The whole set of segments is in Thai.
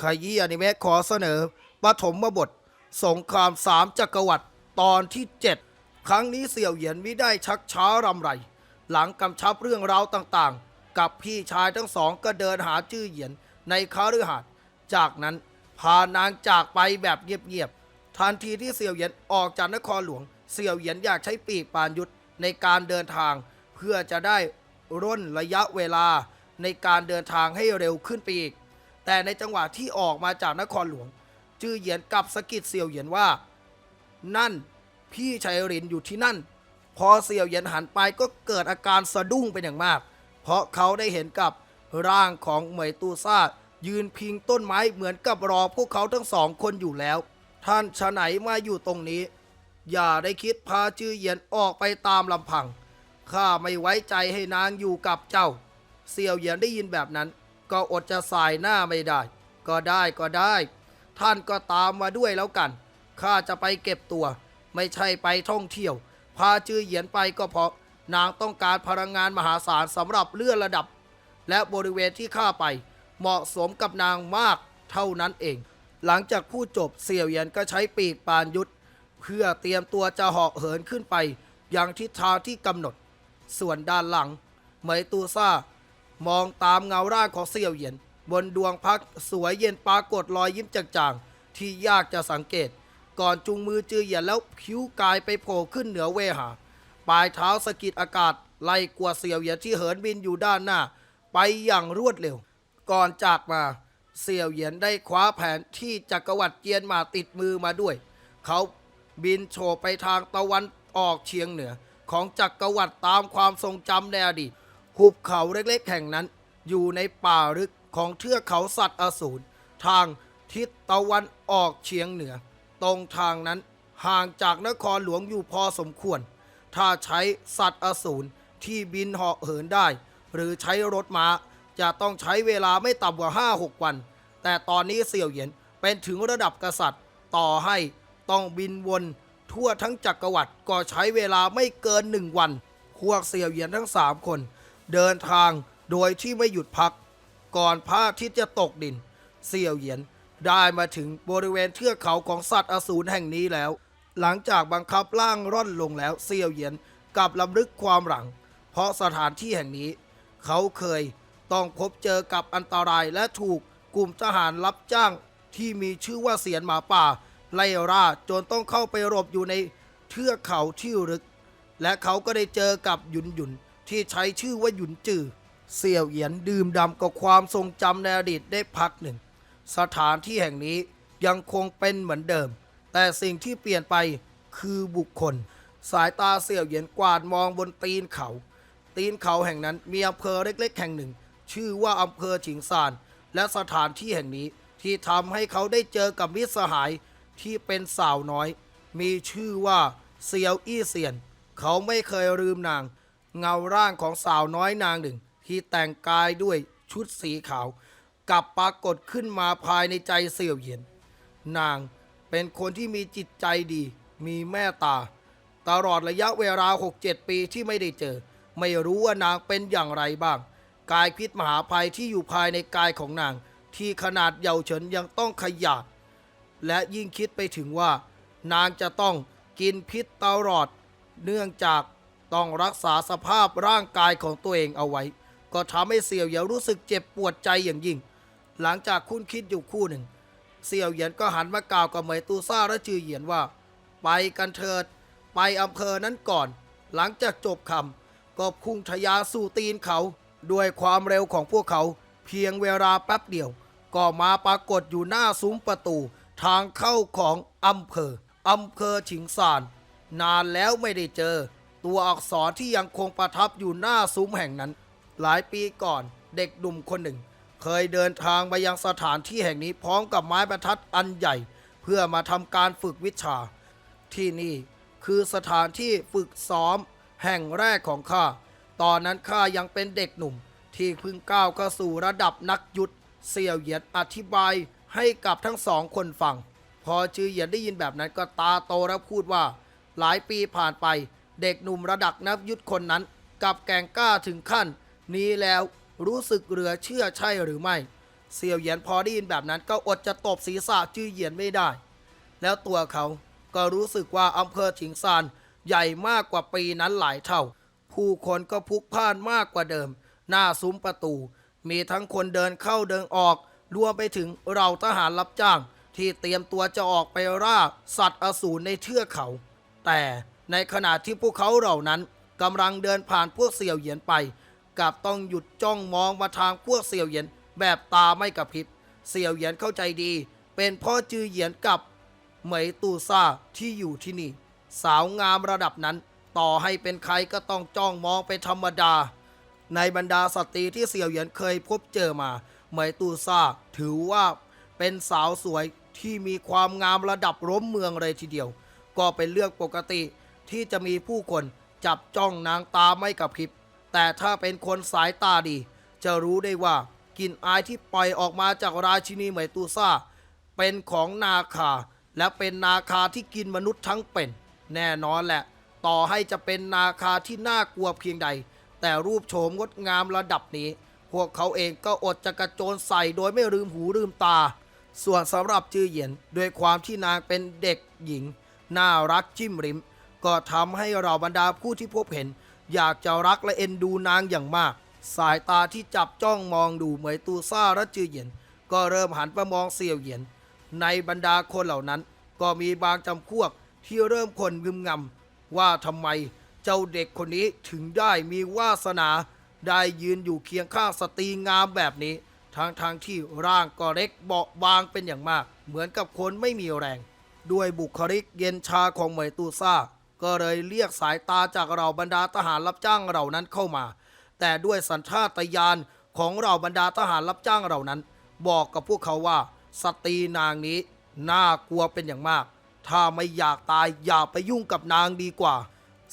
ขยี้อนิเมะขอเสนอปฐมบท สงครามสามจักรวรรดิตอนที่ 7 ครั้งนี้เสี่ยวเหยียนมิได้ชักช้ารำไร หลังกำชับเรื่องราวต่างๆ กับพี่ชายทั้งสองก็เดินหาจื้อเหยียนในคาฤหาสน์จากนั้นพานางจากไปแบบเงียบๆทันทีที่เสี่ยวเหยียนออกจากนครหลวง เสี่ยวเหยียนอยากใช้ปีกปานยุทธในการเดินทาง เพื่อจะได้ร่นระยะเวลาในการเดินทางให้เร็วขึ้นไปอีก แต่ในจังหวะที่ออกมาจากนครหลวง จื้อเหยียนกับสะกิดเสี่ยวเหยียนว่า นั่นพี่ชัยรินอยู่ที่นั่น พอเสี่ยวเหยียนหันไปก็เกิดอาการสะดุ้งเป็นอย่างมาก เพราะเขาได้เห็นกับร่างของเหมยตูซายืนพิงต้นไม้เหมือนกับรอพวกเขาทั้งสองคนอยู่แล้ว ท่านชะไหนมาอยู่ตรงนี้ อย่าได้คิดพาจื้อเหยียนออกไปตามลำพังข้าไม่ไว้ใจให้นางอยู่กับเจ้า เสี่ยวเหยียนได้ยินแบบนั้น ก็อดจะสายหน้าไม่ได้ ก็ได้ก็ได้ ท่านก็ตามมาด้วยแล้วกัน ข้าจะไปเก็บตัว ไม่ใช่ไปท่องเที่ยว พาจื้อเหยียนไปก็เพราะนางต้องการพลังงานมหาศาลสำหรับเลื่อนระดับ และบริเวณที่ข้าไปเหมาะสมกับนางมากเท่านั้นเอง หลังจากพูดจบเสี่ยวเหยียนก็ใช้ปีกปานยุทธเพื่อเตรียมตัวจะเหาะเหินขึ้นไปยังทิศทางที่กำหนด ส่วนด้านหลัง เหมยตูซ่า มองตามเงาร่างของเสี่ยวเหยียน บนดวงพักสวยเย็นปรากฏรอยยิ้มจางๆ ที่ยากจะสังเกต ก่อนจุงมือจือเหยียนแล้วคิ้วกายไปโผล่ขึ้นเหนือเวหา ปลายเท้าสะกิดอากาศ ไล่กวาดเสี่ยวเหยียนที่เหินบินอยู่ด้านหน้า ไปอย่างรวดเร็ว ก่อนจากมา เสี่ยวเหยียนได้คว้าแผนที่จักรวรรดิเจียนมาติดมือมาด้วย เขาบินโฉบไปทางตะวันออกเฉียงเหนือ ของจักรวรรดิตามความทรงจำในอดีต หุบเขาเล็กๆ แห่งนั้น อยู่ในป่าลึกของเทือกเขาสัตว์อสูรทางทิศตะวันออกเฉียงเหนือ ตรงทางนั้นห่างจากนครหลวงอยู่พอสมควร ถ้าใช้สัตว์อสูรที่บินเหาะเหินได้ หรือใช้รถม้าจะต้องใช้เวลาไม่ต่ำกว่า 5-6 วัน แต่ตอนนี้เสี่ยวเหยียนเป็นถึงระดับกษัตริย์ ต่อให้ต้องบินวนทั่วทั้งจักรวรรดิก็ใช้เวลาไม่เกินหนึ่งวันพวกเสี่ยวเหยียนทั้งสามคน เดินทางโดยที่ไม่หยุดพัก ก่อนพระอาทิตย์จะตกดิน เสี่ยวเหยียนได้มาถึงบริเวณเทือกเขาของสัตว์อสูรแห่งนี้แล้ว หลังจากบังคับร่างร่อนลงแล้วเสี่ยวเหยียนกลับลำลึกความหลัง เพราะสถานที่แห่งนี้ เขาเคยต้องพบเจอกับอันตรายและถูกกลุ่มทหารรับจ้างที่มีชื่อว่าเสียนหมาป่า ไล่ล่าจนต้องเข้าไปหลบอยู่ในเทือกเขาที่ลึก และเขาก็ได้เจอกับหยุนหยุน ที่ใช้ชื่อว่าหยุนจือเสี่ยวเหยียนดื่มด่ำกับความทรงจำในอดีตได้พักหนึ่ง สถานที่แห่งนี้ยังคงเป็นเหมือนเดิม แต่สิ่งที่เปลี่ยนไปคือบุคคล สายตาเสี่ยวเหยียนกวาดมองบนตีนเขา ตีนเขาแห่งนั้นมีอำเภอเล็กๆ แห่งหนึ่ง ชื่อว่าอำเภอฉิงซาน และสถานที่แห่งนี้ที่ทำให้เขาได้เจอกับมิตรสหายที่เป็นสาวน้อย มีชื่อว่าเซียวอี้เซียน เขาไม่เคยลืมนาง เงาร่างของสาวน้อยนางหนึ่ง ที่แต่งกายด้วยชุดสีขาว กลับปรากฏขึ้นมาภายในใจเสี่ยวเยียนนางเป็นคนที่มีจิตใจดี มีแม่ตา ตลอดระยะเวลา 6-7 ปีที่ไม่ได้เจอ ไม่รู้ว่านางเป็นอย่างไรบ้าง กายพิษมหาภัยที่อยู่ภายในกายของนาง ที่ขนาดเยาว์เฉินยังต้องขยาดและยิ่งคิดไปถึงว่า นางจะต้องกินพิษตลอด เนื่องจาก ต้องรักษาสภาพร่างกายของตัวเองเอาไว้ ก็ทำให้เสี่ยวเหยียนรู้สึกเจ็บปวดใจอย่างยิ่ง หลังจากคุ้นคิดอยู่คู่หนึ่ง เสี่ยวเหยียนก็หันมากล่าวกับเหมยตูซ่าและจือเหยียนว่า ไปกันเถิด ไปอำเภอนั้นก่อน หลังจากจบคำก็พุ่งทยาสู่ตีนเขา ด้วยความเร็วของพวกเขา เพียงเวลาแป๊บเดียว ก็มาปรากฏอยู่หน้าซุ้มประตู ทางเข้าของอำเภออำเภอฉิงซานนานแล้วไม่ได้เจอ ตัวอักษรที่ยังคงประทับอยู่หน้าซุ้มแห่งนั้น หลายปีก่อนเด็กหนุ่มคนหนึ่ง เคยเดินทางไปยังสถานที่แห่งนี้พร้อมกับไม้บรรทัดอันใหญ่ เพื่อมาทำการฝึกวิชา ที่นี่คือสถานที่ฝึกซ้อม แห่งแรกของข้า ตอนนั้นข้ายังเป็นเด็กหนุ่ม ที่เพิ่งก้าวเข้าสู่ระดับนักยุทธเสี่ยวเหยียนอธิบายให้กับทั้งสองคนฟัง พอจือเหยียนได้ยินแบบนั้นก็ตาโตแล้วพูดว่า หลายปีผ่านไป เด็กหนุ่มระดับนักยุทธคนนั้นกับแกงกล้าถึงขั้น นี้แล้วรู้สึกเหลือเชื่อใช่หรือไม่เซียวเหยียนพอได้ยินแบบนั้นก็อดจะตบศีรษะจื้อเหยียนไม่ได้ แล้วตัวเขาก็รู้สึกว่าอำเภอฉิงซานใหญ่มากกว่าปีนั้นหลายเท่า ผู้คนก็พลุกพล่านมากกว่าเดิม หน้าซุ้มประตู มีทั้งคนเดินเข้าเดินออก รวมไปถึงเราทหารรับจ้าง ที่เตรียมตัวจะออกไปล่าสัตว์อสูรในเทือกเขา แต่ ในขณะที่พวกเขาเหล่านั้นกำลังเดินผ่านพวกเสี่ยวเหยียนไปกับต้องหยุดจ้องมองมาทางพวกเสี่ยวเหยียนแบบตาไม่กระพริบ เสี่ยวเหยียนเข้าใจดี เป็นพ่อจือเหยียนกับเหมยตูซ่าที่อยู่ที่นี่ สาวงามระดับนั้น ต่อให้เป็นใครก็ต้องจ้องมองเป็นธรรมดา ในบรรดาสตรีที่เสี่ยวเหยียนเคยพบเจอมาเหมยตูซ่าถือว่าเป็นสาวสวยที่มีความงามระดับล้มเมืองเลยทีเดียว ก็เป็นเรื่องปกติ ที่จะมีผู้คนจับจ้องนางตาไม่กระพริบ แต่ถ้าเป็นคนสายตาดี จะรู้ได้ว่ากลิ่นอายที่ปล่อยออกมาจากราชินีเหมยตูซ่า เป็นของนาคา และเป็นนาคาที่กินมนุษย์ทั้งเป็น แน่นอนแหละ ต่อให้จะเป็นนาคาที่น่ากลัวเพียงใด แต่รูปโฉมงดงามระดับนี้ พวกเขาเองก็อดจะกระโจนใส่โดยไม่ลืมหูลืมตา ส่วนสำหรับจือเหยียนด้วยความที่นางเป็นเด็กหญิง น่ารักจิ้มริม ก็ทำให้เราบรรดาผู้ที่พบเห็น อยากจะรักและเอ็นดูนางอย่างมาก สายตาที่จับจ้องมองดูเหมยตูซ่าและจือเหยียน ก็เริ่มหันไปมองเสี่ยวเหยียน ในบรรดาคนเหล่านั้น ก็มีบางจำพวกที่เริ่มคนงึมงำว่าทำไมเจ้าเด็กคนนี้ถึงได้มีวาสนาได้ยืนอยู่เคียงข้างสตรีงามแบบนี้ทั้งทางๆที่ร่างก็เล็กเบาบางเป็นอย่างมาก เหมือนกับคนไม่มีแรง ด้วยบุคลิกเย็นชาของเหมยตูซ่า ก็เลยเรียกสายตาจากเราบรรดาทหารรับจ้างเหล่านั้นเข้ามา แต่ด้วยสัญชาตญาณของเราบรรดาทหารรับจ้างเหล่านั้น บอกกับพวกเขาว่า สตรีนางนี้น่ากลัวเป็นอย่างมาก ถ้าไม่อยากตายอย่าไปยุ่งกับนางดีกว่า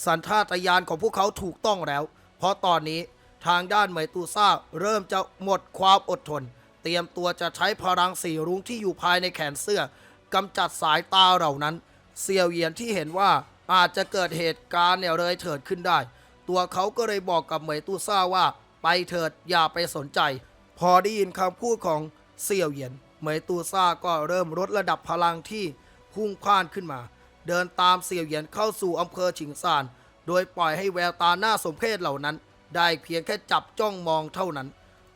สัญชาตญาณของพวกเขาถูกต้องแล้ว เพราะตอนนี้ทางด้านเหมยตูซ่าเริ่มจะหมดความอดทน เตรียมตัวจะใช้พลังสีรุ้งที่อยู่ภายในแขนเสื้อกำจัดสายตาเหล่านั้น เซียวเหยียนที่เห็นว่า อาจจะเกิดเหตุการณ์เนี่ยเลยเถิดขึ้นได้ ตัวเขาก็เลยบอกกับเหมยตูซ่าว่า ไปเถิดอย่าไปสนใจ พอได้ยินคำพูดของเซี่ยวเหยียนเหมยตูซ่าก็เริ่มลดระดับพลังที่พุ่งพล่านขึ้นมา เดินตามเซี่ยวเหยียนเข้าสู่อำเภอฉิงซาน โดยปล่อยให้แววตาหน้าสมเพชเหล่านั้น ได้เพียงแค่จับจ้องมองเท่านั้น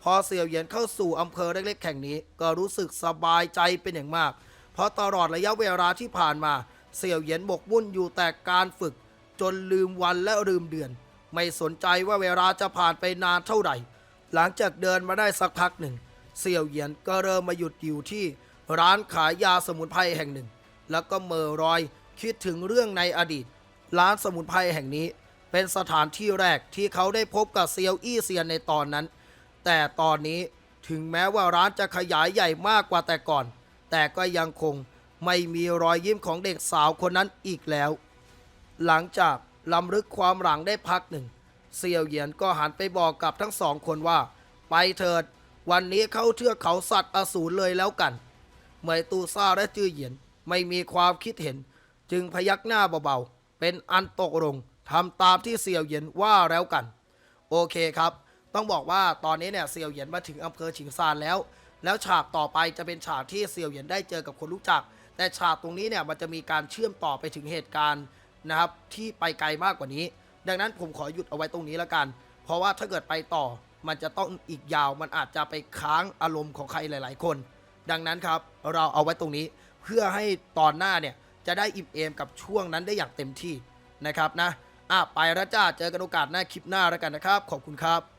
พอเสี่ยวเหยียนเข้าสู่อำเภอเล็กๆแห่งนี้ ก็รู้สึกสบายใจเป็นอย่างมาก เพราะตลอดระยะเวลาที่ผ่านมา เสี่ยวเหยียนหมกมุ่นอยู่แต่การฝึก จนลืมวันและลืมเดือน ไม่สนใจว่าเวลาจะผ่านไปนานเท่าไหร่ หลังจากเดินมาได้สักพักหนึ่ง เสี่ยวเหยียนก็เริ่มมาหยุดอยู่ที่ร้านขายยาสมุนไพรแห่งหนึ่ง แล้วก็เมอรอยคิดถึงเรื่องในอดีต ร้านสมุนไพรแห่งนี้ เป็นสถานที่แรกที่เขาได้พบกับเซียวอี้เซียนในตอนนั้น แต่ตอนนี้ถึงแม้ว่าร้านจะขยายใหญ่มากกว่าแต่ก่อน แต่ก็ยังคง ไม่มีรอยยิ้มของเด็กสาวคนนั้นอีกแล้ว หลังจากลำลึกความหลังได้พักหนึ่งเซียวเหยียนก็หันไปบอกกับทั้งสองคนว่า ไปเถิด วันนี้เข้าเทือกเขาสัตว์อสูรเลยแล้วกันเหมยตูซ่าและจื้อเหยียนไม่มีความคิดเห็น จึงพยักหน้าเบาๆ เป็นอันตกลงทำตามที่เซียวเหยียนว่าแล้วกัน โอเคครับ ต้องบอกว่าตอนนี้เนี่ยเซียวเหยียนมาถึงอำเภอฉิงซานแล้ว แล้วฉากต่อไปจะเป็นฉากที่เซียวเหยียนได้เจอกับคนรู้จัก แต่ฉากตรงนี้เนี่ยมันจะมีการเชื่อมต่อไปถึงเหตุการณ์นะครับที่ไปไกลมากกว่านี้ ดังนั้นผมขอหยุดเอาไว้ตรงนี้แล้วกัน เพราะว่าถ้าเกิดไปต่อมันจะต้องอีกยาวมันอาจจะไปค้างอารมณ์ของใครหลาย ๆ คน ดังนั้นครับเราเอาไว้ตรงนี้เพื่อให้ตอนหน้าเนี่ยจะได้อิ่มเอมกับช่วงนั้นได้อย่างเต็มที่นะครับนะอะไปแล้วจ้าเจอกันโอกาสหน้าคลิปหน้าแล้วกันนะครับ ขอบคุณครับ